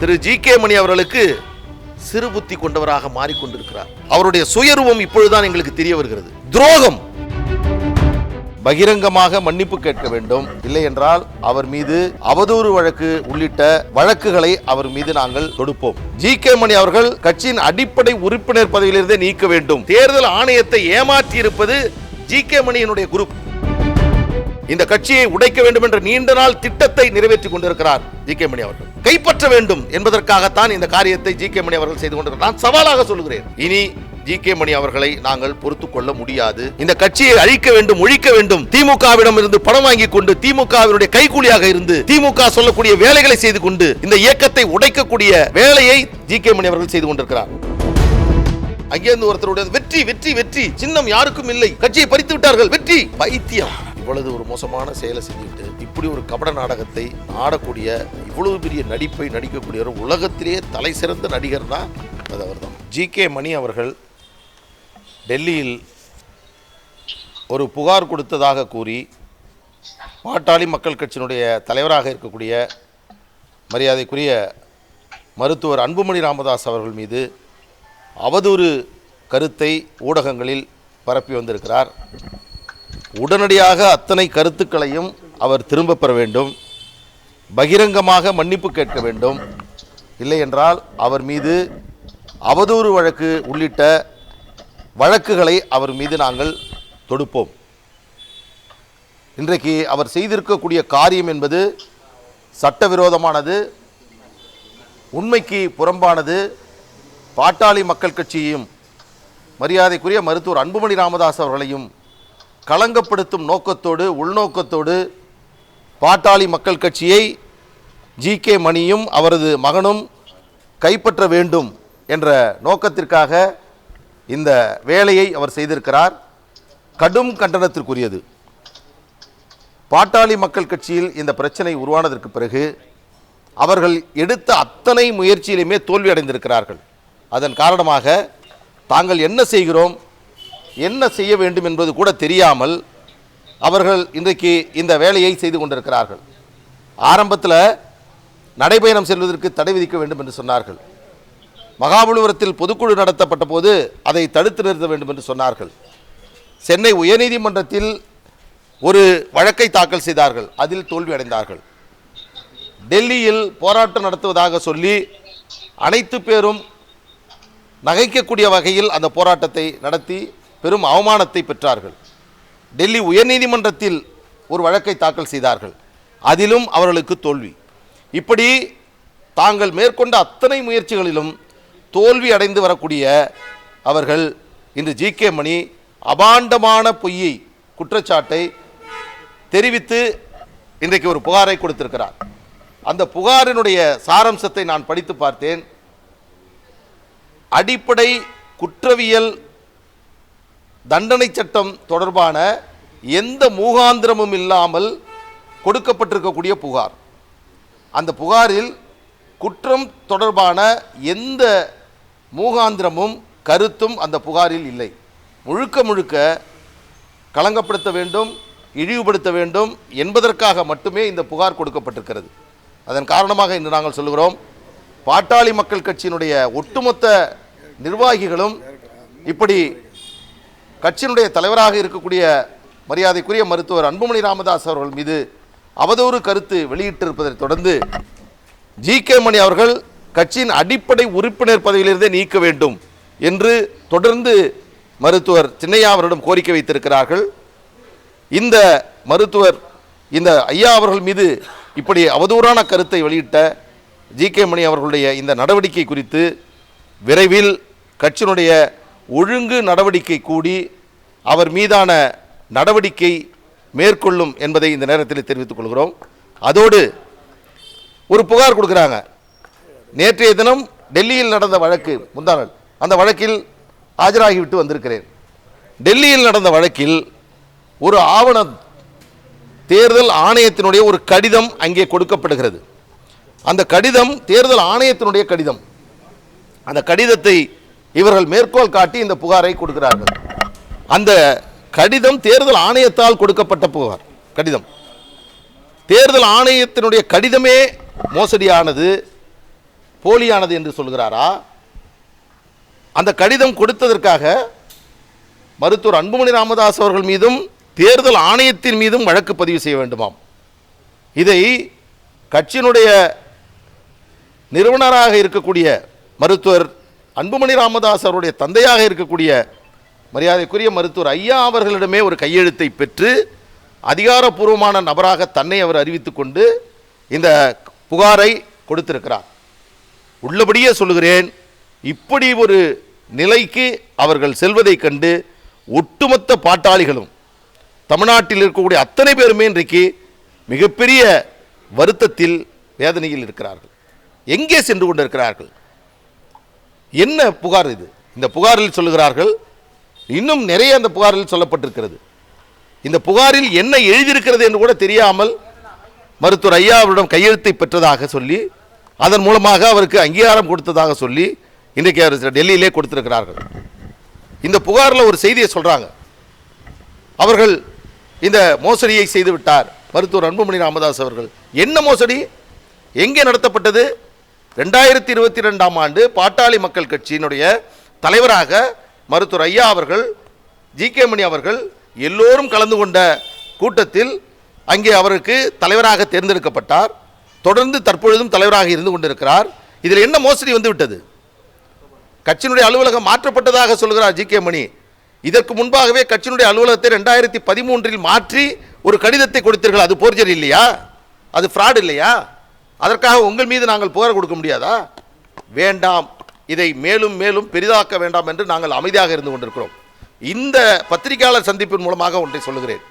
திரு G K மணி அவர்களுக்கு சிறு புத்தி கொண்டவராக மாறிக்கொண்டிருக்கிறார். அவருடைய சுயரூபம் இப்பொழுதுதான் எங்களுக்கு தெரிய வருகிறது. துரோகம்! பகிரங்கமாக மன்னிப்பு கேட்க வேண்டும். இல்லை என்றால் அவர் மீது அவதூறு வழக்கு உள்ளிட்ட வழக்குகளை அவர் மீது நாங்கள் தொடுப்போம். ஜி கே மணி அவர்கள் கட்சியின் அடிப்படை உறுப்பினர் பதவியிலிருந்தே நீக்க வேண்டும். தேர்தல் ஆணையத்தை ஏமாற்றி இருப்பது ஜி கே மணியினுடைய குரூப். இந்த கட்சியை உடைக்க வேண்டும் என்ற நீண்ட நாள் திட்டத்தை நிறைவேற்றிக் கொண்டிருக்கிறார் ஜி கே மணி அவர்கள். கைப்பற்ற வேண்டும் என்பதற்காகத்தான் இந்த காரியத்தை ஜி கே மணி அவர்கள் செய்து கொண்டிருக்கிறார். நான் சவாலாக சொல்கிறேன் இனி ஜி கே மணி அவர்களை நாங்கள் பொறுத்துக் கொள்ள முடியாது. இந்த கட்சியை அழிக்க வேண்டும் ஒழிக்க வேண்டும். திமுகவிடம் இருந்து பணம் வாங்கி கொண்டு திமுகவினுடைய கைகூலியாக இருந்து திமுக சொல்லக்கூடிய வேலைகளை செய்து கொண்டு இந்த இயக்கத்தை உடைக்கக்கூடிய வேலையை ஜி கே மணி அவர்கள் செய்து கொண்டிருக்கிறார். அங்கேருந்து ஒருத்தருடைய வெற்றி வெற்றி வெற்றி. சின்னம் யாருக்கும் இல்லை. கட்சியை பறித்து விட்டார்கள். வெற்றி. பைத்தியம். இவ்வளவு ஒரு மோசமான செயலை செஞ்சுட்டு இப்படி ஒரு கபட நாடகத்தை ஆடக்கூடிய இவ்வளவு பெரிய நடிப்பை நடிக்கக்கூடியவர் உலகத்திலேயே தலை சிறந்த நடிகர் தான் அது அவர்தான். ஜி கே மணி அவர்கள் டெல்லியில் ஒரு புகார் கொடுத்ததாக கூறி பாட்டாளி மக்கள் கட்சியினுடைய தலைவராக இருக்கக்கூடிய மரியாதைக்குரிய மருத்துவர் அன்புமணி ராமதாஸ் அவர்கள் மீது அவதூறு கருத்தை ஊடகங்களில் பரப்பி வந்திருக்கிறார். உடனடியாக அத்தனை கருத்துக்களையும் அவர் திரும்ப பெற வேண்டும். பகிரங்கமாக மன்னிப்பு கேட்க வேண்டும். இல்லை என்றால் அவர் மீது அவதூறு வழக்கு உள்ளிட்ட வழக்குகளை அவர் மீது நாங்கள் தொடுப்போம். இன்றைக்கு அவர் செய்திருக்கக்கூடிய காரியம் என்பது சட்டவிரோதமானது உண்மைக்கு புறம்பானது. பாட்டாளி மக்கள் கட்சியையும் மரியாதைக்குரிய மருத்துவர் அன்புமணி ராமதாஸ் அவர்களையும் களங்கப்படுத்தும் நோக்கத்தோடு உள்நோக்கத்தோடு பாட்டாளி மக்கள் கட்சியை ஜி கே மணியும் அவரது மகனும் கைப்பற்ற வேண்டும் என்ற நோக்கத்திற்காக இந்த வேலையை அவர் செய்திருக்கிறார். கடும் கண்டனத்திற்குரியது. பாட்டாளி மக்கள் கட்சியில் இந்த பிரச்சனை உருவானதற்கு பிறகு அவர்கள் எடுத்த அத்தனை முயற்சியிலுமே தோல்வி அடைந்திருக்கிறார்கள் அதன் காரணமாக தாங்கள் என்ன செய்கிறோம்? என்ன செய்ய வேண்டும் என்பது கூட தெரியாமல் அவர்கள் இன்றைக்கு இந்த வேலையை செய்து கொண்டிருக்கிறார்கள். ஆரம்பத்தில் நடைபயணம் செல்வதற்கு தடை விதிக்க வேண்டும் என்று சொன்னார்கள். மகாபலிபுரத்தில் பொதுக்குழு நடத்தப்பட்ட போது அதை தடுத்து நிறுத்த வேண்டும் என்று சொன்னார்கள். சென்னை உயர்நீதிமன்றத்தில் ஒரு வழக்கை தாக்கல் செய்தார்கள். அதில் தோல்வி அடைந்தார்கள். டெல்லியில் போராட்டம் நடத்துவதாக சொல்லி அனைத்து பேரும் நகைக்கக்கூடிய வகையில் அந்த போராட்டத்தை நடத்தி பெரும் அவமானத்தை பெற்றார்கள். டெல்லி உயர்நீதிமன்றத்தில் ஒரு வழக்கை தாக்கல் செய்தார்கள். அதிலும் அவர்களுக்கு தோல்வி. இப்படி தாங்கள் மேற்கொண்ட அத்தனை முயற்சிகளிலும் தோல்வி அடைந்து வரக்கூடிய அவர்கள் இன்று ஜி. கே. மணி அபாண்டமான பொய்யை குற்றச்சாட்டை தெரிவித்து இன்றைக்கு ஒரு புகாரை கொடுத்திருக்கிறார். அந்த புகாரினுடைய சாரம்சத்தை நான் படித்து பார்த்தேன். அடிப்படை குற்றவியல் தண்டனை சட்டம் தொடர்பான எந்த மூகாந்திரமும் இல்லாமல் கொடுக்கப்பட்டிருக்கக்கூடிய புகார். அந்த புகாரில் குற்றம் தொடர்பான எந்த மூகாந்திரமும் கருத்தும் அந்த புகாரில் இல்லை. முழுக்க முழுக்க களங்கப்படுத்த வேண்டும் இழிவுபடுத்த வேண்டும் என்பதற்காக மட்டுமே இந்த புகார் கொடுக்கப்பட்டிருக்கிறது. அதன் காரணமாக இன்று நாங்கள் சொல்கிறோம் பாட்டாளி மக்கள் கட்சியினுடைய ஒட்டுமொத்த நிர்வாகிகளும் இப்படி கட்சியினுடைய தலைவராக இருக்கக்கூடிய மரியாதைக்குரிய மருத்துவர் அன்புமணி ராமதாஸ் அவர்கள் மீது அவதூறு கருத்து வெளியிட்டிருப்பதை தொடர்ந்து ஜி கே மணி அவர்கள் கட்சியின் அடிப்படை உறுப்பினர் பதவியிலிருந்தே நீக்க வேண்டும் என்று தொடர்ந்து மருத்துவர் சின்னையா அவரிடம் கோரிக்கை வைத்திருக்கிறார்கள். இந்த மருத்துவர் இந்த ஐயா அவர்கள் மீது இப்படி அவதூறான கருத்தை வெளியிட்ட ஜி கே மணி அவர்களுடைய இந்த நடவடிக்கை குறித்து விரைவில் கட்சியினுடைய ஒழுங்கு நடவடிக்கை கூடி அவர் மீதான நடவடிக்கை மேற்கொள்ளும் என்பதை இந்த நேரத்தில் தெரிவித்துக் கொள்கிறோம். அதோடு ஒரு புகார் கொடுக்குறாங்க. நேற்றைய தினம் டெல்லியில் நடந்த வழக்கு முந்தானல் அந்த வழக்கில் ஆஜராகிவிட்டு வந்திருக்கிறேன். டெல்லியில் நடந்த வழக்கில் ஒரு ஆவண தேர்தல் ஆணையத்தினுடைய ஒரு கடிதம் அங்கே கொடுக்கப்படுகிறது. அந்த கடிதம் தேர்தல் ஆணையத்தினுடைய கடிதம். அந்த கடிதத்தை இவர்கள் மேற்கோள் காட்டி இந்த புகாரை கொடுக்கிறார்கள். அந்த கடிதம் தேர்தல் ஆணையத்தால் கொடுக்கப்பட்ட புகார். கடிதம். தேர்தல் ஆணையத்தினுடைய கடிதமே மோசடியானது போலியானது என்று சொல்கிறாரா? அந்த கடிதம் கொடுத்ததற்காக மருத்துவர் அன்புமணி ராமதாஸ் அவர்கள் மீதும் தேர்தல் ஆணையத்தின் மீதும் வழக்கு பதிவு செய்ய வேண்டுமாம். இதை கட்சியினுடைய நிறுவனராக இருக்கக்கூடிய மருத்துவர் அன்புமணி ராமதாஸ் அவருடைய தந்தையாக இருக்கக்கூடிய மரியாதைக்குரிய மருத்துவர் ஐயா அவர்களிடமே ஒரு கையெழுத்தை பெற்று அதிகாரப்பூர்வமான நபராக தன்னை அவர் அறிவித்து கொண்டு இந்த புகாரை கொடுத்திருக்கிறார். உள்ளபடியே சொல்லுகிறேன் இப்படி ஒரு நிலைக்கு அவர்கள் செல்வதைக் கண்டு ஒட்டுமொத்த பாட்டாளிகளும் தமிழ்நாட்டில் இருக்கக்கூடிய அத்தனை பேருமே இன்றைக்கு மிகப்பெரிய வருத்தத்தில் வேதனையில் இருக்கிறார்கள். எங்கே சென்று கொண்டிருக்கிறார்கள்? என்ன புகார் இது? இந்த புகாரில் சொல்லுகிறார்கள் இன்னும் நிறைய அந்த புகாரில் சொல்லப்பட்டிருக்கிறது. இந்த புகாரில் என்ன எழுதியிருக்கிறது என்று கூட தெரியாமல் மருத்துவர் ஐயா அவரிடம் கையெழுத்தை பெற்றதாக சொல்லி அதன் மூலமாக அவருக்கு அங்கீகாரம் கொடுத்ததாக சொல்லி இன்றைக்கு அவர் டெல்லியிலே கொடுத்திருக்கிறார்கள். இந்த புகாரில் ஒரு செய்தியை சொல்கிறாங்க அவர்கள் இந்த மோசடியை செய்துவிட்டார். மருத்துவர் அன்புமணி ராமதாஸ் அவர்கள். என்ன மோசடி? எங்கே நடத்தப்பட்டது? ரெண்டாயிரத்தி இருபத்தி ரெண்டாம் ஆண்டு பாட்டாளி மக்கள் கட்சியினுடைய தலைவராக மருத்துவர் ஐயா அவர்கள் ஜி கே மணி அவர்கள் எல்லோரும் கலந்து கொண்ட கூட்டத்தில் அங்கே அவருக்கு தலைவராக தேர்ந்தெடுக்கப்பட்டார். தொடர்ந்து தற்பொழுதும் தலைவராக இருந்து கொண்டிருக்கிறார். இதில் என்ன மோசடி வந்துவிட்டது? கட்சியினுடைய அலுவலகம் மாற்றப்பட்டதாக சொல்கிறார் ஜி கே மணி. இதற்கு முன்பாகவே கட்சியினுடைய அலுவலகத்தை ரெண்டாயிரத்தி பதிமூன்றில் மாற்றி ஒரு கடிதத்தை கொடுத்தீர்கள். அது போர்ஜர் இல்லையா? அது ஃப்ராட் இல்லையா? அதற்காக உங்கள் மீது நாங்கள் புகார் கொடுக்க முடியாதா? வேண்டாம். இதை மேலும் மேலும் பெரிதாக்க வேண்டாம் என்று நாங்கள் அமைதியாக இருந்து கொண்டிருக்கிறோம். இந்த பத்திரிகையாளர் சந்திப்பின் மூலமாக ஒன்றை சொல்லுகிறேன்.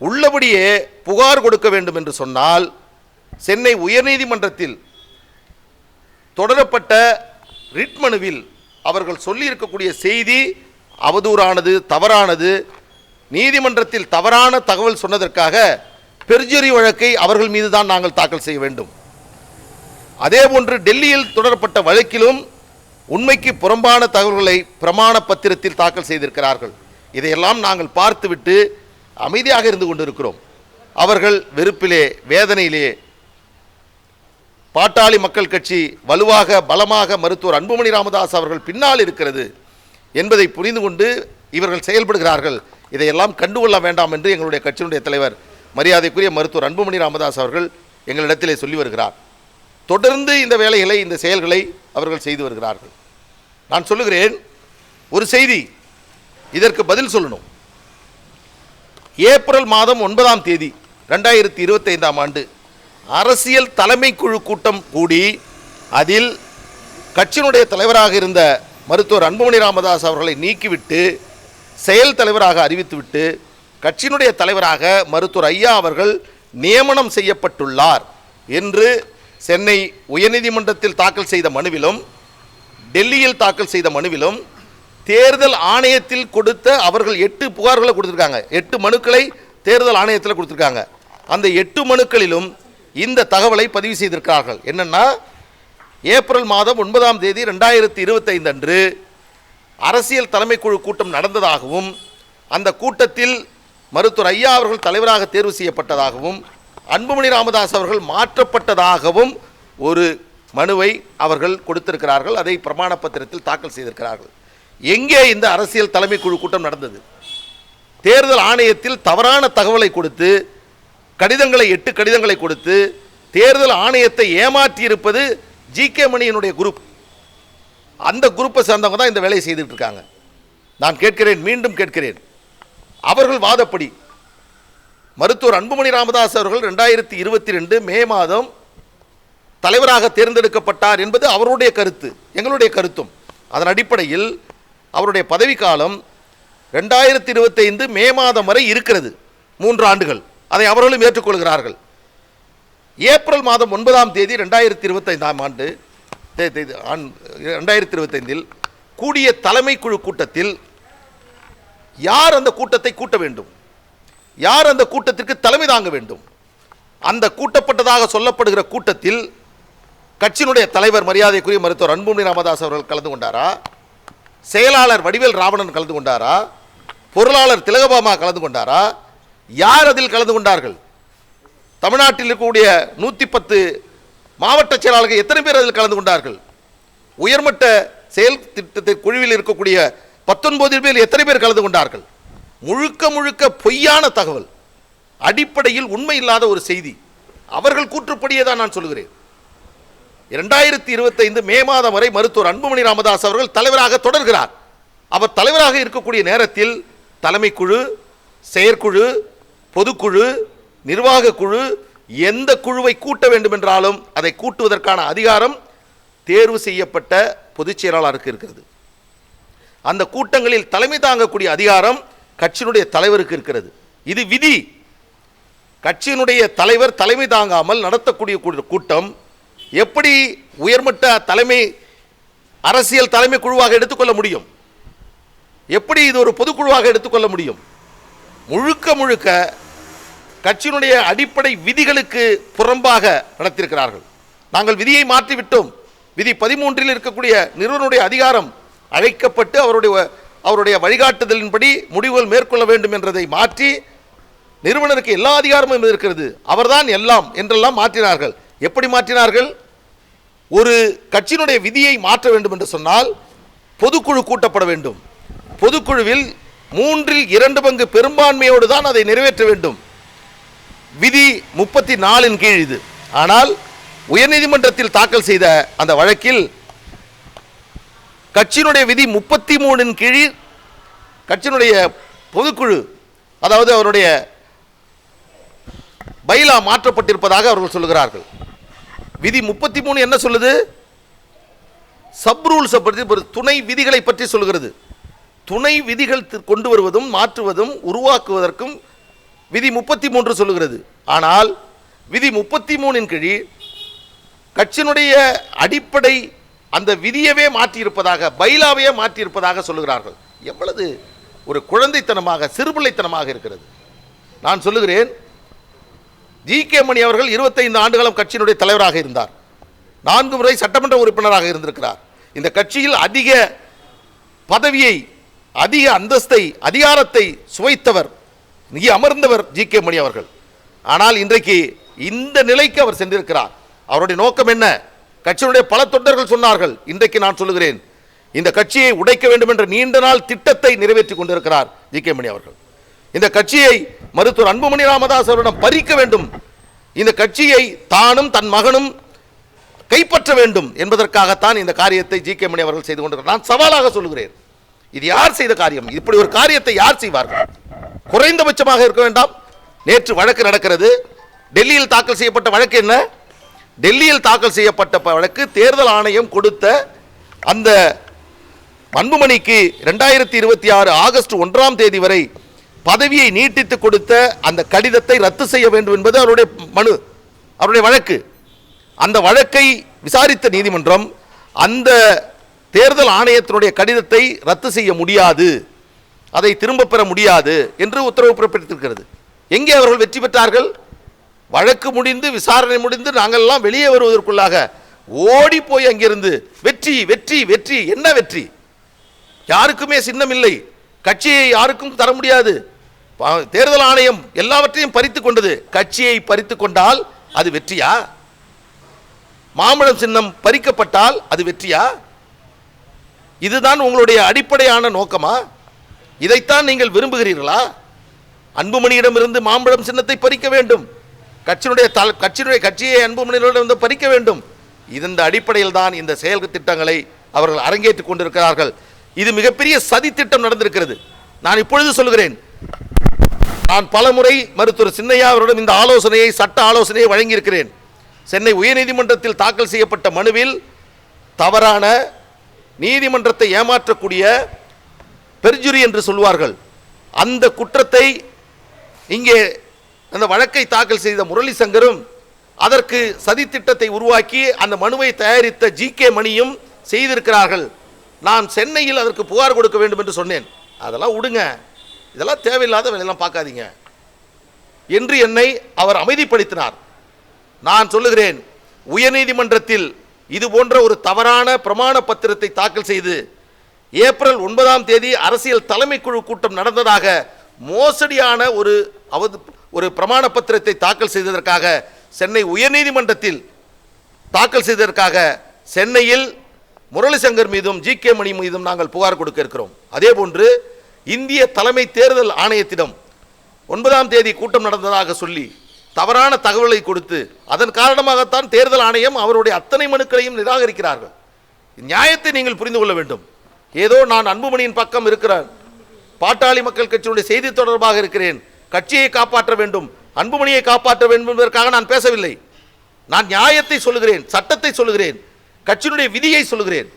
உள்ளபடியே புகார் கொடுக்க வேண்டும் என்று சொன்னால் சென்னை உயர்நீதிமன்றத்தில் தொடரப்பட்ட ரிட் மனுவில் அவர்கள் சொல்லியிருக்கக்கூடிய செய்தி அவதூறானது தவறானது. நீதிமன்றத்தில் தவறான தகவல் சொன்னதற்காக பெர்ஜரி வழக்கை அவர்கள் மீது தான் நாங்கள் தாக்கல் செய்ய வேண்டும். அதேபோன்று டெல்லியில் தொடரப்பட்ட வழக்கிலும் உண்மைக்கு புறம்பான தகவல்களை பிரமாண பத்திரத்தில் தாக்கல் செய்திருக்கிறார்கள். இதையெல்லாம் நாங்கள் பார்த்துவிட்டு அமைதியாக இருந்து கொண்டிருக்கிறோம். அவர்கள் வெறுப்பிலே வேதனையிலே பாட்டாளி மக்கள் கட்சி வலுவாக பலமாக மருத்துவர் அன்புமணி ராமதாஸ் அவர்கள் பின்னால் இருக்கிறது என்பதை புரிந்து கொண்டு இவர்கள் செயல்படுகிறார்கள். இதையெல்லாம் கண்டுகொள்ள வேண்டாம் என்று எங்களுடைய கட்சியினுடைய தலைவர் மரியாதைக்குரிய மருத்துவர் அன்புமணி ராமதாஸ் அவர்கள் எங்களிடத்திலே சொல்லி வருகிறார். தொடர்ந்து இந்த வேலைகளை இந்த செயல்களை அவர்கள் செய்து வருகிறார்கள். நான் சொல்லுகிறேன் ஒரு செய்தி இதற்கு பதில் சொல்லணும். ஏப்ரல் மாதம் ஒன்பதாம் தேதி ரெண்டாயிரத்தி இருபத்தைந்தாம் ஆண்டு அரசியல் தலைமை குழு கூட்டம் கூடி அதில் கட்சியினுடைய தலைவராக இருந்த மருத்துவர் அன்புமணி ராமதாஸ் அவர்களை நீக்கிவிட்டு செயல் தலைவராக அறிவித்துவிட்டு கட்சியினுடைய தலைவராக மருத்துவர் ஐயா அவர்கள் நியமனம் செய்யப்பட்டுள்ளார் என்று சென்னை உயர்நீதிமன்றத்தில் தாக்கல் செய்த மனுவிலும் டெல்லியில் தாக்கல் செய்த மனுவிலும் தேர்தல் ஆணையத்தில் கொடுத்த அவர்கள் எட்டு புகார்களை கொடுத்துருக்காங்க. எட்டு மனுக்களை தேர்தல் ஆணையத்தில் கொடுத்துருக்காங்க. அந்த எட்டு மனுக்களிலும் இந்த தகவலை பதிவு செய்திருக்கிறார்கள். என்னென்னா ஏப்ரல் மாதம் ஒன்பதாம் தேதி ரெண்டாயிரத்தி இருபத்தைந்து அன்று அரசியல் தலைமைக்குழு கூட்டம் நடந்ததாகவும் அந்த கூட்டத்தில் மருத்துவர் ஐயா அவர்கள் தலைவராக தேர்வு செய்யப்பட்டதாகவும் அன்புமணி ராமதாஸ் அவர்கள் மாற்றப்பட்டதாகவும் ஒரு மனுவை அவர்கள் கொடுத்திருக்கிறார்கள். அதை பிரமாண பத்திரத்தில் தாக்கல் செய்திருக்கிறார்கள். எங்கே இந்த அரசியல் தலைமை குழு கூட்டம் நடந்தது? தேர்தல் ஆணையத்தில் தவறான தகவலை கொடுத்து கடிதங்களை எட்டு கடிதங்களை கொடுத்து தேர்தல் ஆணையத்தை ஏமாற்றியிருப்பது ஜி கே மணியினுடைய குரூப். அந்த குரூப்பை சேர்ந்தவங்க தான் இந்த வேலையை செய்துட்டு இருக்காங்க. நான் கேட்கிறேன் மீண்டும் கேட்கிறேன். அவர்கள் வாதப்படி. மருத்துவர் அன்புமணி ராமதாஸ் அவர்கள் ரெண்டாயிரத்தி இருபத்தி ரெண்டு மே மாதம் தலைவராக தேர்ந்தெடுக்கப்பட்டார் என்பது அவருடைய கருத்து எங்களுடைய கருத்தும். அதன் அடிப்படையில் அவருடைய பதவிக்காலம் ரெண்டாயிரத்தி இருபத்தைந்து மே மாதம் வரை இருக்கிறது மூன்று ஆண்டுகள். அதை அவர்களும் ஏற்றுக்கொள்கிறார்கள். ஏப்ரல் மாதம் ஒன்பதாம் தேதி ரெண்டாயிரத்தி இருபத்தைந்தாம் ஆண்டு ரெண்டாயிரத்தி இருபத்தைந்தில் கூடிய தலைமை குழு கூட்டத்தில் யார் அந்த கூட்டத்தை கூட்ட வேண்டும்? யார் அந்த கூட்டத்திற்கு தலைமை தாங்க வேண்டும்? அந்த கூட்டப்பட்டதாக சொல்லப்படுகிற கூட்டத்தில் கட்சியினுடைய தலைவர் மரியாதைக்குரிய மருத்துவர் அன்புமணி ராமதாஸ் அவர்கள் கலந்து கொண்டாரா? செயலாளர் வடிவேல் ராவணன் கலந்து கொண்டாரா? பொருளாளர் திலகபாமா கலந்து கொண்டாரா? யார் அதில் கலந்து கொண்டார்கள்? தமிழ்நாட்டில் இருக்கக்கூடிய நூற்றி பத்து மாவட்ட செயலாளர்கள் எத்தனை பேர் அதில் கலந்து கொண்டார்கள்? உயர்மட்ட செயல் திட்டத்தை குழுவில் இருக்கக்கூடிய பத்தொன்பதில் பேர் எத்தனை பேர் கலந்து கொண்டார்கள்? முழுக்க முழுக்க பொய்யான தகவல். அடிப்படையில் உண்மை இல்லாத ஒரு செய்தி. அவர்கள் கூற்றுப்படியே தான் நான் சொல்கிறேன் இரண்டாயிரத்தி இருபத்தைந்து மே மாதம் வரை மருத்துவர் அன்புமணி ராமதாஸ் அவர்கள் தலைவராக தொடர்கிறார். அவர் தலைவராக இருக்கக்கூடிய நேரத்தில் தலைமை குழு செயற்குழு பொதுக்குழு நிர்வாக குழு எந்த குழுவை கூட்ட வேண்டும் என்றாலும் அதை கூட்டுவதற்கான அதிகாரம் தேர்வு செய்யப்பட்ட பொதுச் செயலாளருக்கு இருக்கிறது. அந்த கூட்டங்களில் தலைமை தாங்கக்கூடிய அதிகாரம் கட்சியினுடைய தலைவருக்கு இருக்கிறது. இது விதி. கட்சியினுடைய தலைவர் தலைமை தாங்காமல் நடத்தக்கூடிய கூட்டம் எப்படி உயர்மட்ட தலைமை அரசியல் தலைமை குழுவாக எடுத்துக்கொள்ள முடியும்? எப்படி இது ஒரு பொதுக்குழுவாக எடுத்துக்கொள்ள முடியும்? முழுக்க முழுக்க கட்சியினுடைய அடிப்படை விதிகளுக்கு புறம்பாக நடத்தியிருக்கிறார்கள். நாங்கள் விதியை மாற்றிவிட்டோம். விதி பதிமூன்றில் இருக்கக்கூடிய நிறுவனுடைய அதிகாரம் அழைக்கப்பட்டு அவருடைய அவருடைய வழிகாட்டுதலின்படி முடிவுகள் மேற்கொள்ள வேண்டும் என்றதை மாற்றி நிறுவனருக்கு எல்லா அதிகாரமும் இருக்கிறது. அவர்தான் எல்லாம் என்றெல்லாம் மாற்றினார்கள். எப்படி மாற்றினார்கள்? ஒரு கட்சியினுடைய விதியை மாற்ற வேண்டும் என்று சொன்னால் பொதுக்குழு கூட்டப்பட வேண்டும். பொதுக்குழுவில் மூன்றில் இரண்டு பங்கு பெரும்பான்மையோடு தான் அதை நிறைவேற்ற வேண்டும். விதி முப்பத்தி நாலின் கீழ் இது. ஆனால் உயர்நீதிமன்றத்தில் தாக்கல் செய்த அந்த வழக்கில் கட்சியினுடைய விதி முப்பத்தி மூணின் கீழ் கட்சியினுடைய பொதுக்குழு அதாவது அவருடைய பைலா மாற்றப்பட்டிருப்பதாக அவர்கள் சொல்லுகிறார்கள். விதி முப்பத்தி மூணு என்ன சொல்லுது? சப் ரூல்ஸ் பற்றி ஒரு துணை விதிகளை பற்றி சொல்கிறது துணை விதிகள் கொண்டு வருவதும் மாற்றுவதும் உருவாக்குவதற்கும் விதி முப்பத்தி மூன்று சொல்லுகிறது. ஆனால் விதி முப்பத்தி மூணின் கீழ் கட்சியினுடைய அடிப்படை அந்த விதியவே மாற்றியிருப்பதாக பைலாவையே மாற்றியிருப்பதாக சொல்லுகிறார்கள். எவ்வளவு ஒரு குழந்தைத்தனமாக சிறுபிள்ளைத்தனமாக இருக்கிறது. நான் சொல்லுகிறேன் ஜி கே மணி அவர்கள் இருபத்தைந்து ஆண்டுகளும் கட்சியினுடைய தலைவராக இருந்தார். நான்கு முறை சட்டமன்ற உறுப்பினராக இருந்திருக்கிறார். இந்த கட்சியில் அதிக பதவியை அதிக அந்தஸ்தை அதிகாரத்தை சுவைத்தவர் மிக அமர்ந்தவர் ஜி கே மணி அவர்கள். ஆனால் இன்றைக்கு இந்த நிலைக்கு அவர் சென்றிருக்கிறார். அவருடைய நோக்கம் என்ன? கட்சியினுடைய பல தொண்டர்கள் சொன்னார்கள் இன்றைக்கு நான் சொல்லுகிறேன் இந்த கட்சியை உடைக்க வேண்டும் என்ற நீண்ட நாள் திட்டத்தை நிறைவேற்றி கொண்டிருக்கிறார் ஜி. கே. மணி அவர்கள். இந்த கட்சியை மருத்துவர் அன்புமணி ராமதாஸ் அவரிடம் பறிக்க வேண்டும். இந்த கட்சியை தானும் தன் மகனும் கைப்பற்ற வேண்டும் என்பதற்காகத்தான் இந்த காரியத்தை ஜி. கே. மணி அவர்கள் செய்து கொண்டிருக்கிறார். நான் சவாலாக சொல்லுகிறேன். இது யார் செய்த காரியம்? இப்படி ஒரு காரியத்தை யார் செய்வார்கள்? குறைந்தபட்சமாக இருக்க வேண்டாம். நேற்று வழக்கு நடக்கிறது. டெல்லியில் தாக்கல் செய்யப்பட்ட வழக்கு என்ன? டெல்லியில் தாக்கல் செய்யப்பட்ட வழக்கு தேர்தல் ஆணையம் கொடுத்த அந்த அன்புமணிக்கு ரெண்டாயிரத்தி இருபத்தி ஆறு ஆகஸ்ட் ஒன்றாம் தேதி வரை பதவியை நீட்டித்து கொடுத்த அந்த கடிதத்தை ரத்து செய்ய வேண்டும் என்பது அவருடைய மனு அவருடைய வழக்கு. அந்த வழக்கை விசாரித்த நீதிமன்றம் அந்த தேர்தல் ஆணையத்தினுடைய கடிதத்தை ரத்து செய்ய முடியாது அதை திரும்ப பெற முடியாது என்று உத்தரவு பிறப்பித்திருக்கிறது. எங்கே அவர்கள் வெற்றி பெற்றார்கள்? வழக்கு முடிந்து விசாரணை முடிந்து நாங்கள்லாம் வெளியே வருவதற்குள்ளாக ஓடி போய் அங்கிருந்து வெற்றி வெற்றி வெற்றி என்ன வெற்றி? யாருக்குமே சின்னம் இல்லை கட்சியை யாருக்கும் தர முடியாது. தேர்தல் ஆணையம் எல்லாவற்றையும் பறித்து கொண்டது. கட்சியை பறித்து கொண்டால் அது வெற்றியா? மாம்பழம் சின்னம் பறிக்கப்பட்டால் அது வெற்றியா? இதுதான் உங்களுடைய அடிப்படையான நோக்கமா? இதைத்தான் நீங்கள் விரும்புகிறீர்களா? அன்புமணியிடமிருந்து மாம்பழம் சின்னத்தை பறிக்க வேண்டும். கட்சியினுடைய தல் கட்சியினுடைய கட்சியை அன்புமணியிடமிருந்து பறிக்க வேண்டும். இந்த அடிப்படையில் தான் இந்த செயல் திட்டங்களை அவர்கள் அரங்கேற்றிக் கொண்டிருக்கிறார்கள். இது மிகப்பெரிய சதி திட்டம் நடந்திருக்கிறது. நான் இப்பொழுது சொல்கிறேன் நான் பலமுறை மருத்துவர் சின்னையா அவரிடம் இந்த ஆலோசனையை சட்ட ஆலோசனையை வழங்கியிருக்கிறேன். சென்னை உயர்நீதிமன்றத்தில் தாக்கல் செய்யப்பட்ட மனுவில் தவறான நீதிமன்றத்தை ஏமாற்றக்கூடிய பெர்ஜுரி என்று சொல்வார்கள். அந்த குற்றத்தை இங்கே அந்த வழக்கை தாக்கல் செய்த முரளி சங்கரும் அதற்கு சதித்திட்டத்தை உருவாக்கி அந்த மனுவை தயாரித்த ஜி கே மணியும் செய்திருக்கிறார்கள். நான் சென்னையில் அதற்கு புகார் கொடுக்க வேண்டும் என்று சொன்னேன். அதெல்லாம் விடுங்க இதெல்லாம் தேவையில்லாத வேலையெல்லாம் பார்க்காதீங்க. என்று என்னை அவர் அமைதிப்படுத்தினார். நான் சொல்லுகிறேன் உயர்நீதிமன்றத்தில் இது போன்ற ஒரு தவறான பிரமாண பத்திரத்தை தாக்கல் செய்து ஏப்ரல் ஒன்பதாம் தேதி அரசியல் தலைமைக்குழு கூட்டம் நடந்ததாக மோசடியான ஒரு அவது ஒரு பிரமாண பத்திரத்தை தாக்கல் செய்ததற்காக சென்னை உயர்நீதிமன்றத்தில் தாக்கல் செய்ததற்காக சென்னையில் முரளிசங்கர் மீதும் ஜி கே மணி மீதும் நாங்கள் புகார் கொடுக்க இருக்கிறோம். அதே போன்று இந்திய தலைமை தேர்தல் ஆணையத்திடம் ஒன்பதாம் தேதி கூட்டம் நடந்ததாக சொல்லி தவறான தகவலை கொடுத்து அதன் காரணமாகத்தான் தேர்தல் ஆணையம் அவருடைய அத்தனை மனுக்களையும் நிராகரிக்கிறார்கள். நியாயத்தை நீங்கள் புரிந்து கொள்ள வேண்டும். ஏதோ நான் அன்புமணியின் பக்கம் இருக்கிறேன். பாட்டாளி மக்கள் கட்சியினுடைய செய்தி தொடர்பாக இருக்கிறேன். கட்சியை காப்பாற்ற வேண்டும் அன்புமணியை காப்பாற்ற வேண்டும் என்பதற்காக நான் பேசவில்லை. நான் நியாயத்தை சொல்லுகிறேன் சட்டத்தை சொல்லுகிறேன் கட்சியினுடைய விதியை சொல்லுகிறேன்.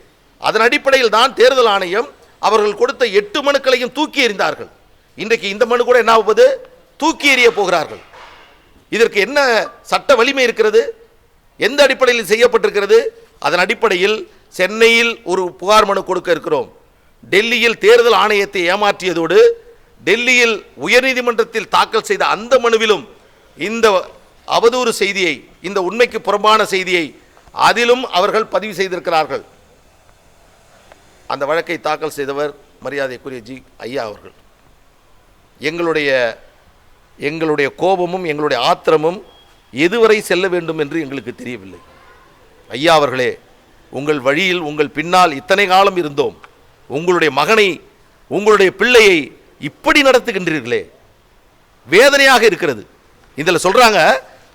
அதன் அடிப்படையில் தான் தேர்தல் ஆணையம் அவர்கள் கொடுத்த எட்டு மனுக்களையும் தூக்கி எறிந்தார்கள். இன்றைக்கு இந்த மனு கூட என்ன ஆகுவது தூக்கி எறிய போகிறார்கள். இதற்கு என்ன சட்ட வலிமை இருக்கிறது? எந்த அடிப்படையில் செய்யப்பட்டிருக்கிறது? அதன் அடிப்படையில் சென்னையில் ஒரு புகார் மனு கொடுக்க இருக்கிறோம். டெல்லியில் தேர்தல் ஆணையத்தை ஏமாற்றியதோடு டெல்லியில் உயர்நீதிமன்றத்தில் தாக்கல் செய்த அந்த மனுவிலும் இந்த அவதூறு செய்தியை இந்த உண்மைக்கு புறம்பான செய்தியை அதிலும் அவர்கள் பதிவு செய்திருக்கிறார்கள். அந்த வழக்கை தாக்கல் செய்தவர் மரியாதைக்குரிய ஜி ஐயா அவர்கள். எங்களுடைய எங்களுடைய கோபமும் எங்களுடைய ஆத்திரமும் எதுவரை செல்ல வேண்டும் என்று எங்களுக்கு தெரியவில்லை. ஐயா அவர்களே உங்கள் வழியில் உங்கள் பின்னால் இத்தனை காலம் இருந்தோம். உங்களுடைய மகனை உங்களுடைய பிள்ளையை இப்படி நடத்துகின்றீர்களே. வேதனையாக இருக்கிறது. இதில் சொல்கிறாங்க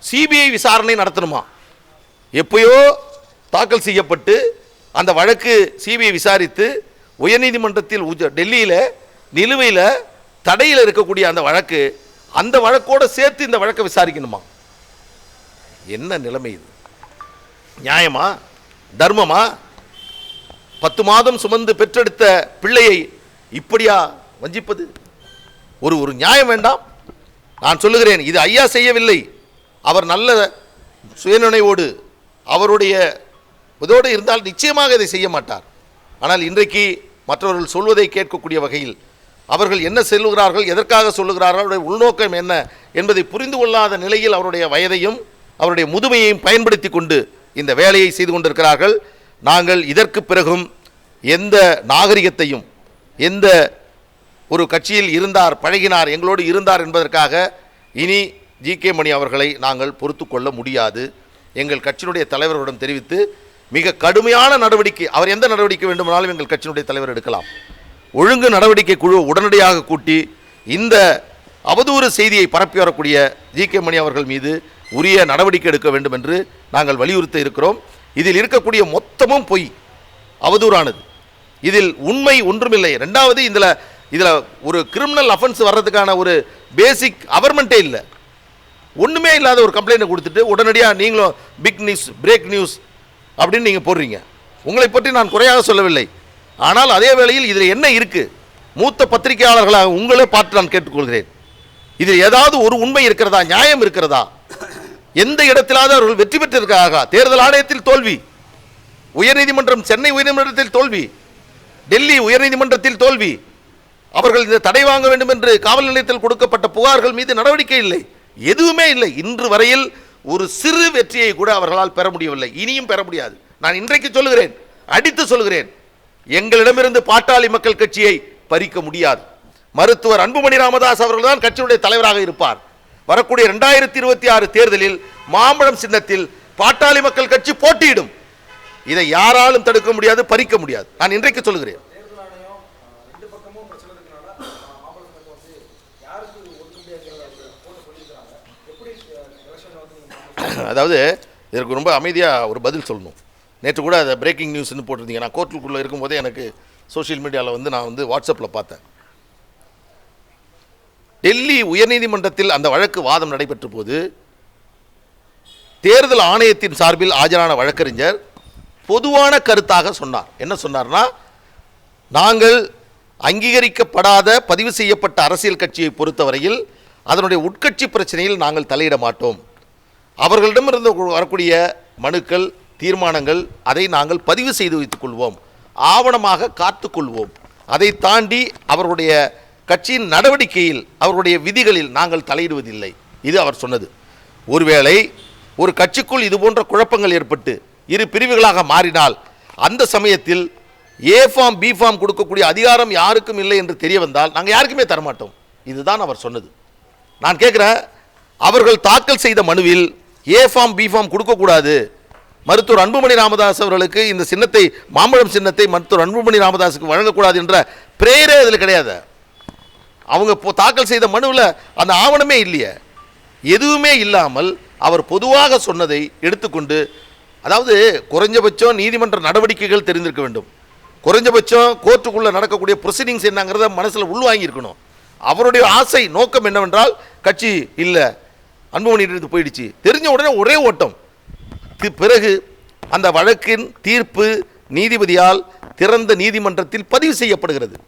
சிபிஐ விசாரணை நடத்தணுமா? எப்பயோ தாக்கல் செய்யப்பட்டு அந்த வழக்கு சிபிஐ விசாரித்து உயர்நீதிமன்றத்தில் உஜ டெல்லியில் நிலுவையில் தடையில் இருக்கக்கூடிய அந்த வழக்கு அந்த வழக்கோடு சேர்த்து இந்த வழக்கை விசாரிக்கணுமா? என்ன நிலைமை இது? நியாயமா? தர்மமா? பத்து மாதம் சுமந்து பெற்றெடுத்த பிள்ளையை இப்படியா வஞ்சிப்பது. ஒரு ஒரு நியாயம் வேண்டாம். நான் சொல்லுகிறேன் இது ஐயா செய்யவில்லை. அவர் நல்ல சுயநினைவோடு அவருடைய இதோடு இருந்தால் நிச்சயமாக இதை செய்ய மாட்டார். ஆனால் இன்றைக்கு மற்றவர்கள் சொல்வதை கேட்கக்கூடிய வகையில் அவர்கள் என்ன செல்லுகிறார்கள் எதற்காக சொல்லுகிறார்கள் அவருடைய உள்நோக்கம் என்ன என்பதை புரிந்து கொள்ளாத நிலையில் அவருடைய வயதையும் அவருடைய முதுமையையும் பயன்படுத்தி கொண்டு இந்த வேலையை செய்து கொண்டிருக்கிறார்கள். நாங்கள் இதற்கு பிறகும் எந்த நாகரிகத்தையும் எந்த ஒரு கட்சியில் இருந்தார் பழகினார் எங்களோடு இருந்தார் என்பதற்காக இனி ஜி கே மணி அவர்களை நாங்கள் பொறுத்து கொள்ள முடியாது. எங்கள் கட்சியினுடைய தலைவர்களிடம் தெரிவித்து மிக கடுமையான நடவடிக்கை அவர் எந்த நடவடிக்கை வேண்டுமானாலும் எங்கள் கட்சியினுடைய தலைவர் எடுக்கலாம். ஒழுங்கு நடவடிக்கை குழு உடனடியாக கூட்டி இந்த அவதூறு செய்தியை பரப்பி வரக்கூடிய ஜி கே மணி அவர்கள் மீது உரிய நடவடிக்கை எடுக்க வேண்டும் என்று நாங்கள் வலியுறுத்த இருக்கிறோம். இதில் இருக்கக்கூடிய மொத்தமும் பொய் அவதூறானது. இதில் உண்மை ஒன்றுமில்லை. ரெண்டாவது இதில் இதில் ஒரு கிரிமினல் அஃபென்ஸ் வர்றதுக்கான ஒரு பேசிக் அவர்மெண்ட்டே இல்லை. ஒன்றுமே இல்லாத ஒரு கம்ப்ளைண்ட்டை கொடுத்துட்டு உடனடியாக நீங்களும் பிக் நியூஸ் பிரேக் நியூஸ் அப்படின்னு நீங்கள் போடுறீங்க. உங்களை பற்றி நான் குறையாக சொல்லவில்லை. ஆனால் அதே வேளையில் இதில் என்ன இருக்குது மூத்த பத்திரிகையாளர்களாக உங்களே பார்த்து நான் கேட்டுக்கொள்கிறேன். இதில் ஏதாவது ஒரு உண்மை இருக்கிறதா? நியாயம் இருக்கிறதா? எந்த இடத்திலாவது அவர்கள் வெற்றி பெற்றிருக்காக தேர்தல் ஆணையத்தில் தோல்வி. உயர்நீதிமன்றம் சென்னை உயர்நீதிமன்றத்தில் தோல்வி. டெல்லி உயர்நீதிமன்றத்தில் தோல்வி. அவர்கள் இந்த தடை வாங்க வேண்டும் என்று காவல் நிலையத்தில் கொடுக்கப்பட்ட புகார்கள் மீது நடவடிக்கை இல்லை. எதுவுமே இல்லை. இன்று வரையில் ஒரு சிறு வெற்றியை கூட அவர்களால் பெற முடியவில்லை. இனியும் பெற முடியாது. நான் இன்றைக்கு சொல்லுகிறேன். அடித்து சொல்லுகிறேன். எங்களிடமிருந்து பாட்டாளி மக்கள் கட்சியை பறிக்க முடியாது. மருத்துவர் அன்புமணி ராமதாஸ் அவர்கள் தான் கட்சியுடைய தலைவராக இருப்பார். வரக்கூடிய ரெண்டாயிரத்தி இருபத்தி ஆறு தேர்தலில் மாம்பழம் சின்னத்தில் பாட்டாளி மக்கள் கட்சி போட்டியிடும். இதை யாராலும் தடுக்க முடியாது பறிக்க முடியாது. நான் இன்றைக்கு சொல்லுகிறேன் தேர்தல் ஆணையம் அஹ், ரெண்டு பக்கமும் பிரச்சனை இருக்கனால மாம்பழத்துக்கு வந்து யாருக்கு ஒட்டு முடியாதுங்கிறத போட்டு சொல்லியிருக்காங்க எப்படி எலெக்ஷன் வந்து நீங்க மாம்பழம் அதாவது இதற்கு ரொம்ப அமைதியாக ஒரு பதில் சொல்லணும். நேற்று கூட அதை பிரேக்கிங் நியூஸ்னு போட்டிருந்தீங்க. நான் கோர்ட்டுக்குள்ளே இருக்கும்போதே எனக்கு சோஷியல் மீடியாவில் வந்து நான் வந்து வாட்ஸ்அப்பில் பார்த்தேன். டெல்லி உயர்நீதிமன்றத்தில் அந்த வழக்கு வாதம் நடைபெற்ற போது தேர்தல் ஆணையத்தின் சார்பில் ஆஜரான வழக்கறிஞர் பொதுவான கருத்தாக சொன்னார். என்ன சொன்னார்னா நாங்கள் அங்கீகரிக்கப்படாத பதிவு செய்யப்பட்ட அரசியல் கட்சியை பொறுத்தவரையில் அதனுடைய உட்கட்சி பிரச்சனையில் நாங்கள் தலையிட மாட்டோம். அவர்களிடமிருந்து வரக்கூடிய மனுக்கள் தீர்மானங்கள் அதை நாங்கள் பதிவு செய்து வைத்துக் கொள்வோம் ஆவணமாக காத்துக்கொள்வோம் அதை தாண்டி அவருடைய கட்சியின் நடவடிக்கையில் அவருடைய விதிகளில் நாங்கள் தலையிடுவதில்லை. இது அவர் சொன்னது. ஒருவேளை ஒரு கட்சிக்குள் இது போன்ற குழப்பங்கள் ஏற்பட்டு இரு பிரிவுகளாக மாறினால் அந்த சமயத்தில் ஏ ஃபார்ம் பி ஃபார்ம் கொடுக்கக்கூடிய அதிகாரம் யாருக்கும் இல்லை என்று தெரிய வந்தால் நாங்கள் யாருக்குமே தரமாட்டோம். இதுதான் அவர் சொன்னது. நான் கேட்குறேன் அவர்கள் தாக்கல் செய்த மனுவில் ஏ ஃபார்ம் பி ஃபார்ம் கொடுக்கக்கூடாது. மருத்துவர் அன்புமணி ராமதாஸ் அவர்களுக்கு இந்த சின்னத்தை மாம்பழம் சின்னத்தை மருத்துவர் அன்புமணி ராமதாஸுக்கு வழங்கக்கூடாது என்ற பிரேயரே அதில் கிடையாது. அவங்க இப்போ தாக்கல் செய்த மனுவில் அந்த ஆவணமே இல்லையே. எதுவுமே இல்லாமல் அவர் பொதுவாக சொன்னதை எடுத்துக்கொண்டு அதாவது குறைஞ்சபட்சம் நீதிமன்ற நடவடிக்கைகள் தெரிந்திருக்க வேண்டும். குறைஞ்சபட்சம் கோர்ட்டுக்குள்ளே நடக்கக்கூடிய ப்ரொசீடிங்ஸ் என்னங்கிறத மனசில் உள்வாங்கியிருக்கணும். அவருடைய ஆசை நோக்கம் என்னவென்றால் கட்சி இல்லை அன்புமணியிலிருந்து போயிடுச்சு. தெரிஞ்ச உடனே ஒரே ஓட்டம். பிறகு அந்த வழக்கின் தீர்ப்பு நீதிபதியால் திறந்த நீதிமன்றத்தில் பதிவு செய்யப்படுகிறது.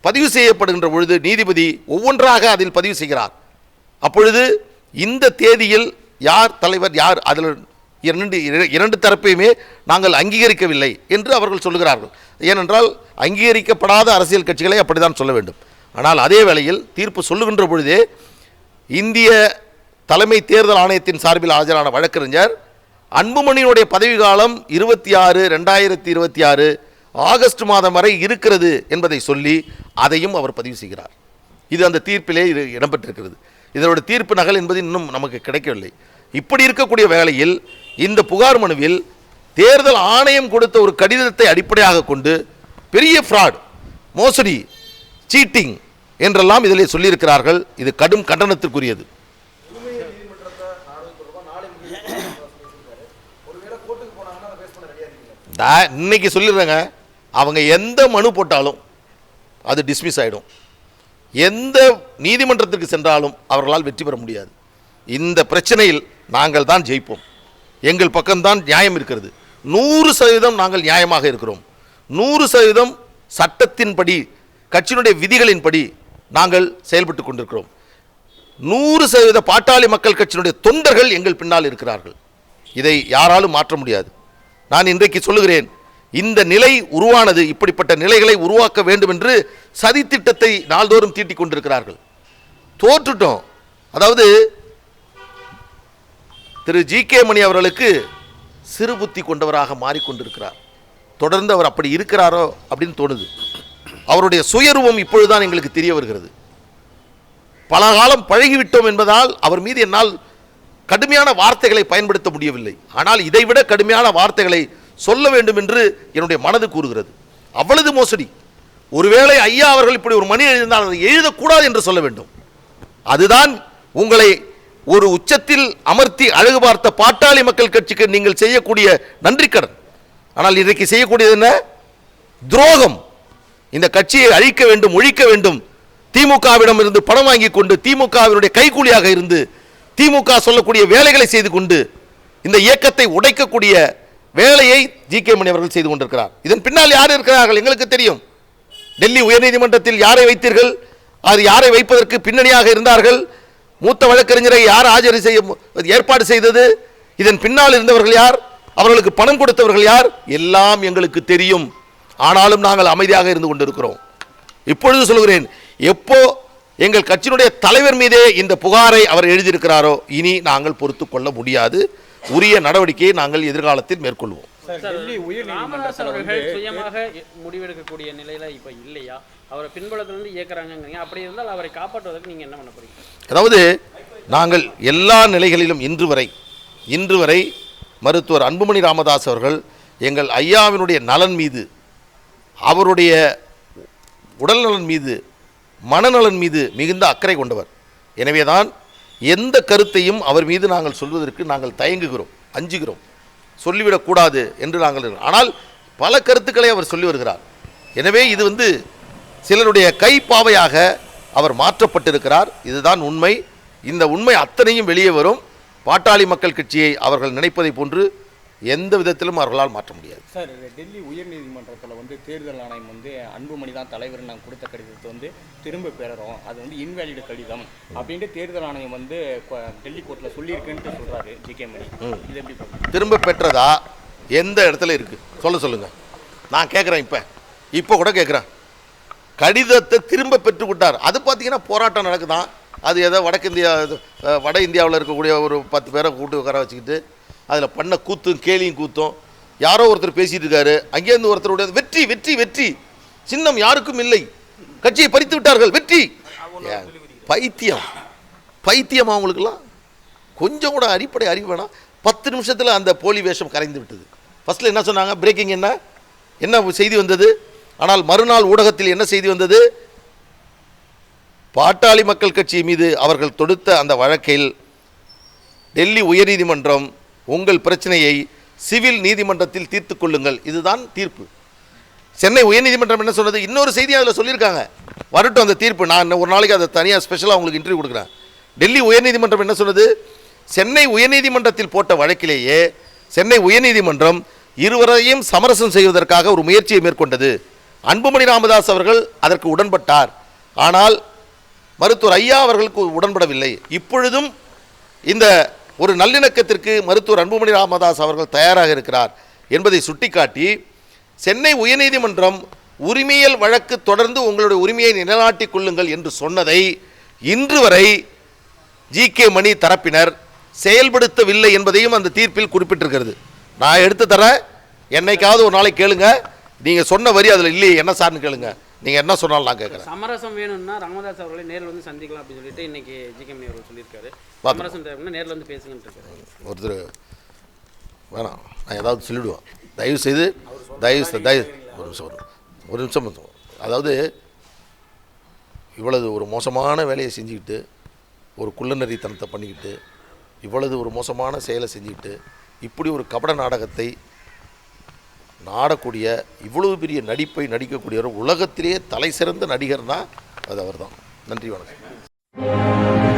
பதிவு செய்யப்படுகின்ற பொழுது நீதிபதி ஒவ்வொன்றாக அதில் பதிவு செய்கிறார். அப்பொழுது இந்த தேதியில் யார் தலைவர் யார் அதில் இரண்டு இர- இரண்டு தரப்பையுமே நாங்கள் அங்கீகரிக்கவில்லை என்று அவர்கள் சொல்லுகிறார்கள். ஏனென்றால் அங்கீகரிக்கப்படாத அரசியல் கட்சிகளை அப்படித்தான் சொல்ல வேண்டும். ஆனால் அதே வேளையில் தீர்ப்பு சொல்லுகின்ற பொழுதே இந்திய தலைமை தேர்தல் ஆணையத்தின் சார்பில் ஆஜரான வழக்கறிஞர் அன்புமணியினுடைய பதவி காலம் இருபத்தி ஆறு ரெண்டாயிரத்தி இருபத்தி ஆறு ஆகஸ்ட் மாதம் வரை இருக்கிறது என்பதை சொல்லி அதையும் அவர் பதிவு செய்கிறார். இது அந்த தீர்ப்பிலே இது இடம்பெற்றிருக்கிறது. இதனுடைய தீர்ப்பு நகல் என்பது இன்னும் நமக்கு கிடைக்கவில்லை. இப்படி இருக்கக்கூடிய வேளையில் இந்த புகார் மனுவில் தேர்தல் ஆணையம் கொடுத்த ஒரு கடிதத்தை அடிப்படையாக கொண்டு பெரிய ஃப்ராட் மோசடி சீட்டிங் என்றெல்லாம் இதிலே சொல்லியிருக்கிறார்கள். இது கடும் கண்டனத்திற்குரியது உரிமையியல் நீதிமன்றத்தை நாடு தொடர்பாக நாளை இங்கே சொல்லியிருக்காரு ஒருவேளை கோர்ட்டுக்கு போனாங்கன்னா அதை பேஸ் பண்ண ரெடியாக இருக்கீங்க நான் இன்னைக்கு சொல்லிடுறேங்க. அவங்க எந்த மனு போட்டாலும் அது டிஸ்மிஸ் ஆகிடும் எந்த நீதிமன்றத்திற்கு சென்றாலும் அவர்களால் வெற்றி பெற முடியாது. இந்த பிரச்சனையில் நாங்கள் தான் ஜெயிப்போம். எங்கள் பக்கம்தான் நியாயம் இருக்கிறது. நூறு சதவீதம் நாங்கள் நியாயமாக இருக்கிறோம். நூறு சதவீதம் சட்டத்தின்படி கட்சியினுடைய விதிகளின்படி நாங்கள் செயல்பட்டு கொண்டிருக்கிறோம். நூறு சதவீத பாட்டாளி மக்கள் கட்சியினுடைய தொண்டர்கள் எங்கள் பின்னால் இருக்கிறார்கள். இதை யாராலும் மாற்ற முடியாது. நான் இன்றைக்கு சொல்லுகிறேன் இந்த நிலை உருவானது இப்படிப்பட்ட நிலைகளை உருவாக்க வேண்டும் என்று சதித்திட்டத்தை நாள்தோறும் தீட்டிக் கொண்டிருக்கிறார்கள். தோற்றுட்டோம். அதாவது திரு ஜி கே மணி அவர்களுக்கு சிறு புத்தி கொண்டவராக மாறிக்கொண்டிருக்கிறார். தொடர்ந்து அவர் அப்படி இருக்கிறாரோ அப்படின்னு தோணுது. அவருடைய சுயரூபம் இப்பொழுதுதான் எங்களுக்கு தெரிய வருகிறது. பல காலம் பழகிவிட்டோம் என்பதால் அவர் மீது என்னால் கடுமையான வார்த்தைகளை பயன்படுத்த முடியவில்லை. ஆனால் இதைவிட கடுமையான வார்த்தைகளை சொல்ல வேண்டும் என்று என்னுடைய மனது கூறுகிறது. அவ்வளவு மோசடி. ஒருவேளை ஐயா அவர்கள் இப்படி ஒரு மணி எழுதினால் அதை எழுதக்கூடாது என்று சொல்ல வேண்டும். அதுதான் உங்களை ஒரு உச்சத்தில் அமர்த்தி அழகு பார்த்த பாட்டாளி மக்கள் கட்சிக்கு நீங்கள் செய்யக்கூடிய நன்றிக்கடன் ஆனால் இன்றைக்கு செய்யக்கூடியது என்ன? துரோகம். இந்த கட்சியை அழிக்க வேண்டும் ஒழிக்க வேண்டும். திமுகவிடம் இருந்து பணம் வாங்கி கொண்டு திமுகவினுடைய கைக்கூலியாக இருந்து திமுக சொல்லக்கூடிய வேலைகளை செய்து கொண்டு இந்த இயக்கத்தை உடைக்கக்கூடிய வேலையை ஜி கே மணி அவர்கள் செய்து கொண்டிருக்கிறார். இதன் பின்னால் யார் இருக்கிறார்கள்? எங்களுக்கு தெரியும். டெல்லி உயர்நீதிமன்றத்தில் யாரை வைத்தீர்கள்? அது யாரை வைப்பதற்கு பின்னணியாக இருந்தார்கள்? மூத்த வழக்கறிஞரை யார் ஆஜர் செய்ய ஏற்பாடு செய்தது? இதன் பின்னால் இருந்தவர்கள் யார்? அவர்களுக்கு பணம் கொடுத்தவர்கள் யார்? எல்லாம் எங்களுக்கு தெரியும். ஆனாலும் நாங்கள் அமைதியாக இருந்து கொண்டிருக்கிறோம். இப்பொழுது சொல்கிறேன் எப்போ எங்கள் கட்சியினுடைய தலைவர் மீதே இந்த புகாரை அவர் எழுதியிருக்கிறாரோ இனி நாங்கள் பொறுத்து கொள்ள முடியாது. உரிய நடவடிக்கையை நாங்கள் எதிர்காலத்தில் மேற்கொள்வோம். ராமதாஸ் அவர்கள் சுயமாக முடிவெடுக்கக்கூடிய நிலையில இப்ப இல்லையா? அவரை பின்புலத்திலிருந்து இயக்குறாங்கங்கிறீங்க. அப்படி இருந்தால் அவரை காப்பாற்றுவதற்கு நீங்க என்ன பண்ண போறீங்க? அதாவது நாங்கள் எல்லா நிலைகளிலும் இன்று வரை இன்று வரை மருத்துவர் அன்புமணி ராமதாஸ் அவர்கள் எங்கள் ஐயாவினுடைய நலன் மீது அவருடைய உடல்நலன் மீது மனநலன் மீது மிகுந்த அக்கறை கொண்டவர். எனவேதான் எந்த கருத்தையும் அவர் மீது நாங்கள் சொல்வதற்கு நாங்கள் தயங்குகிறோம் அஞ்சுகிறோம் சொல்லிவிடக்கூடாது என்று நாங்கள் ஆனால் பல கருத்துக்களை அவர் சொல்லி வருகிறார். எனவே இது வந்து சிலருடைய கைப்பாவையாக அவர் மாற்றப்பட்டிருக்கிறார். இதுதான் உண்மை. இந்த உண்மை அத்தனையும் வெளியே வரும். பாட்டாளி மக்கள் கட்சியை அவர்கள் நினைப்பதை போன்று எந்த விதத்திலும் அவர்களால் மாற்ற முடியாது. சார் டெல்லி உயர்நீதிமன்றத்தில் வந்து தேர்தல் ஆணையம் வந்து அன்புமணி தான் தலைவர் நான் கொடுத்த கடிதத்தை வந்து திரும்ப பெறறோம். அது வந்து இன்வேலிடு கடிதம் அப்படின்ட்டு தேர்தல் ஆணையம் வந்து டெல்லி கோர்ட்டில் சொல்லியிருக்குன்ட்டு சொல்றாரு ஜி கே மணி. இது எப்படி? திரும்ப பெற்றதா? எந்த இடத்துல இருக்கு? சொல்ல சொல்லுங்க. நான் கேட்குறேன் இப்போ. இப்போ கூட கேட்குறேன் கடிதத்தை திரும்ப பெற்றுக்கிட்டார் அது பார்த்தீங்கன்னா போராட்டம் நடக்குதான். அது ஏதோ வடக்கு இந்தியா வட இந்தியாவில் இருக்கக்கூடிய ஒரு பத்து பேரை கூட்டு உட்கார வச்சுக்கிட்டு அதில் பண்ண கூத்தும் கேலியும் கூத்தும். யாரோ ஒருத்தர் பேசிட்டு இருக்காரு. அங்கேருந்து ஒருத்தருடைய வெற்றி வெற்றி வெற்றி. சின்னம் யாருக்கும் இல்லை. கட்சியை பறித்து விட்டார்கள். வெற்றி. பைத்தியம். பைத்தியம் அவங்களுக்கெல்லாம்? கொஞ்சம் கூட அடிப்படை அறிவு வேணாம். பத்து நிமிஷத்தில் அந்த போலி வேஷம் கரைந்து விட்டது. ஃபர்ஸ்ட்ல என்ன சொன்னாங்க? பிரேக்கிங் என்ன? என்ன செய்தி வந்தது? ஆனால் மறுநாள் ஊடகத்தில் என்ன செய்தி வந்தது? பாட்டாளி மக்கள் கட்சி மீது அவர்கள் தொடுத்த அந்த வழக்கில் டெல்லி உயர்நீதிமன்றம் உங்கள் பிரச்சனையை சிவில் நீதிமன்றத்தில் தீர்த்து கொள்ளுங்கள். இதுதான் தீர்ப்பு. சென்னை உயர்நீதிமன்றம் என்ன சொன்னது இன்னொரு செய்தி அதில் சொல்லியிருக்காங்க. வரட்டும் அந்த தீர்ப்பு. நான் இன்னும் ஒரு நாளைக்கு அதை தனியாக ஸ்பெஷலாக உங்களுக்கு இன்டர்வியூ கொடுக்குறேன். டெல்லி உயர்நீதிமன்றம் என்ன சொன்னது? சென்னை உயர்நீதிமன்றத்தில் போட்ட வழக்கிலேயே சென்னை உயர்நீதிமன்றம் இருவரையும் சமரசம் செய்வதற்காக ஒரு முயற்சியை மேற்கொண்டது. அன்புமணி ராமதாஸ் அவர்கள் அதற்கு உடன்பட்டார். ஆனால் மருத்துவர் ஐயா அவர்களுக்கு உடன்படவில்லை. இப்பொழுதும் இந்த ஒரு நல்லிணக்கத்திற்கு மருத்துவர் அன்புமணி ராமதாஸ் அவர்கள் தயாராக இருக்கிறார் என்பதை சுட்டிக்காட்டி சென்னை உயர்நீதிமன்றம் உரிமையல் வழக்கு தொடர்ந்து உங்களுடைய உரிமையை நிலைநாட்டிக் கொள்ளுங்கள் என்று சொன்னதை இன்று வரை ஜி கே மணி தரப்பினர் செயல்படுத்தவில்லை என்பதையும் அந்த தீர்ப்பில் குறிப்பிட்டிருக்கிறது. நான் எடுத்து தரேன். என்னைக்காவது ஒரு நாளைக்கு கேளுங்க. நீங்கள் சொன்ன வரி அதில் இல்லையே. என்ன சார்னு கேளுங்க. நீங்கள் என்ன சொன்னாலும் நான் கேட்குறேன். சமரசம் வேணும்னா ராமதாஸ் அவர்களை நேரில் வந்து சந்திக்கலாம் அப்படின்னு சொல்லிட்டு இன்னைக்கு ஜிகேமணி அவர்கள் சொல்லியிருக்காரு. நேரில் வந்து ஒருத்தர் வேணாம். நான் ஏதாவது சொல்லிவிடுவேன் தயவு செய்து தயவு தயவு ஒரு நிமிஷம் ஒரு ஒரு நிமிஷம். அதாவது இவ்வளவு ஒரு மோசமான வேலையை செஞ்சுக்கிட்டு ஒரு குள்ளநரித்தனத்தை பண்ணிக்கிட்டு இவ்வளவு ஒரு மோசமான செயலை செஞ்சுக்கிட்டு இப்படி ஒரு கபட நாடகத்தை நாடக்கூடிய இவ்வளவு பெரிய நடிப்பை நடிக்கக்கூடியவர் உலகத்திலேயே தலை சிறந்த நடிகர்னா அது அவர்தான். நன்றி வணக்கம்.